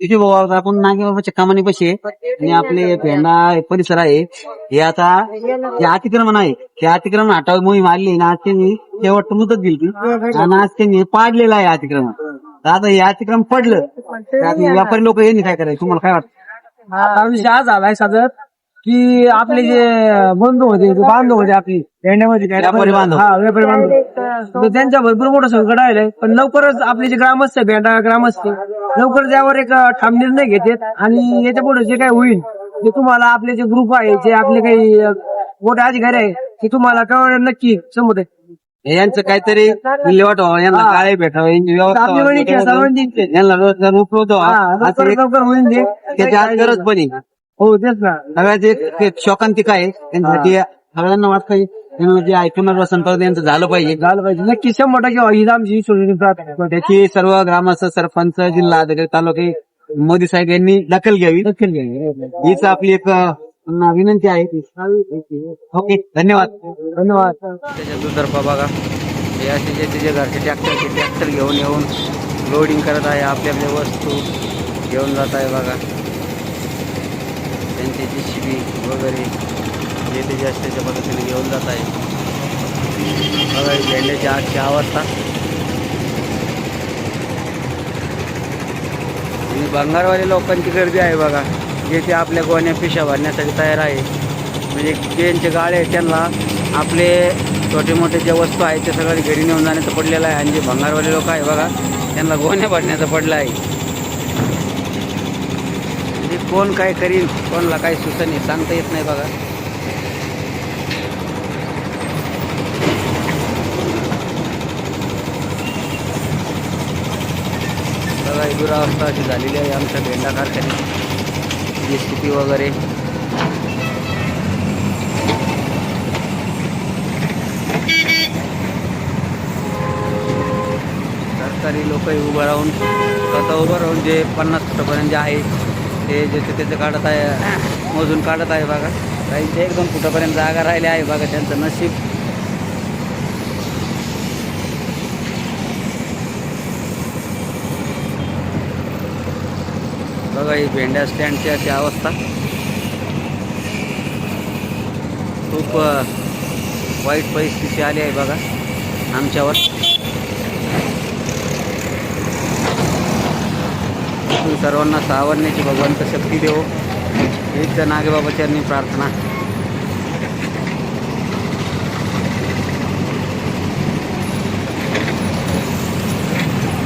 तिथे आता आपण नागेबाबाच्या कामाने पैसे आणि आपले भेंडा परिसर आहे. हे आता जे अतिक्रमण आहे. हे अतिक्रमण हटावी मोहीम आली ना आज त्यांनी शेवट मुदत दिली आणि आज त्यांनी पाडलेलं आहे अतिक्रमण. तर आता हे अतिक्रमण पडलं. तर आता व्यापारी लोक यांनी काय करायचं? तुम्हाला काय वाटतं? हा. विषय आज झालाय साधर की आपले जे बंधू होते बांधव होते आपली. भेंड्यामध्ये व्यापारी बांधव. हा व्यापारी बांधव. तर त्यांच्या भरपूर मोठं संकट आहे पण लवकरच आपले जे ग्रामस्थ भेंडा ग्रामस्थ लवकर त्यावर एक ठाम निर्णय घेतात आणि याच्यापुढे जे काही होईल ते तुम्हाला आपले जे ग्रुप आहे जे आपले काही मोठे अधिकारी आहे ते तुम्हाला कळवणार नक्की समोर हे यांचं काहीतरी विल्हेवाट व्हावं यांना. काय भेटावं यांची व्यवस्था आपली व्हावी, वहिनी केस, सर्वांची केस. यांना रोजगार उपलब्ध हा, व्हावा असं लवकर एक लवकर होईल ते. त्याची आज गरज पण आहे हो तेच ना सगळ्यात एक एक शोकांतिका आहे त्यांच्यासाठी सगळ्यांना वाटतं जे ऐकून पुनर्वसन यांचं झालं पाहिजे. झालं पाहिजे. नक्की शंभर टक्के ही आमची प्रार्थना आहे. त्याची सर्व ग्रामस्थ सरपंच जिल्हा अधिकारी तालुके मोदी साहेब यांनी दखल घ्यावी. दखल घ्या हीच आपली एक पुन्हा विनंती आहे. ओके. धन्यवाद. धन्यवाद. त्याच्या दुतर्फा बघा हे असे जे त्याचे घरचे ट्रॅक्टर ते ट्रॅक्टर घेऊन येऊन लोडिंग करत आहे आपल्या आपल्या वस्तू घेऊन जात आहे बघा. त्यांची जी शिबी वगैरे. जे ते जे असते त्याच्या पद्धतीने घेऊन जात आहे. बघा ही भेंड्याची आजची अवस्था. आणि भंगारवाले लोकांची गर्दी आहे बघा. जे ते आपल्या गोण्या पिशा भरण्यासाठी तयार आहे. म्हणजे ज्यांचे गाळे आहेत त्यांना आपले छोटे मोठे जे वस्तू आहेत ते सगळं घरी नेऊन जाण्याचं पडलेलं आहे. आणि जे भंगारवाले लोक आहे बघा त्यांना गोण्या भरण्याचं पडलं आहे. म्हणजे कोण काय करीन कोणला काय सुचनी सांगता येत नाही बघा. बघा दुरावस्था अशी झालेली आहे. आमच्या भेंडा कारखान्यात. जी स्थिती वगैरे. सरकारी लोकही उभं राहून स्वतः उभं राहून जे पन्नास फुटापर्यंत जे आहे ते जे त्याचं काढत आहे मोजून काढत आहे बघा. काही एक दोन फुटापर्यंत जागा राहिली आहे बघा त्यांचं नशीब. बघा ही भेंड्या स्टँडची अशी अवस्था. खूप वाईट परिस्थिती आली आहे बघा आमच्यावर. तुम्ही सर्वांना सावरण्याची भगवंत शक्ती देऊ हीच नागेबाबाच्यांनी प्रार्थना.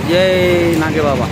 जय नागेबाबा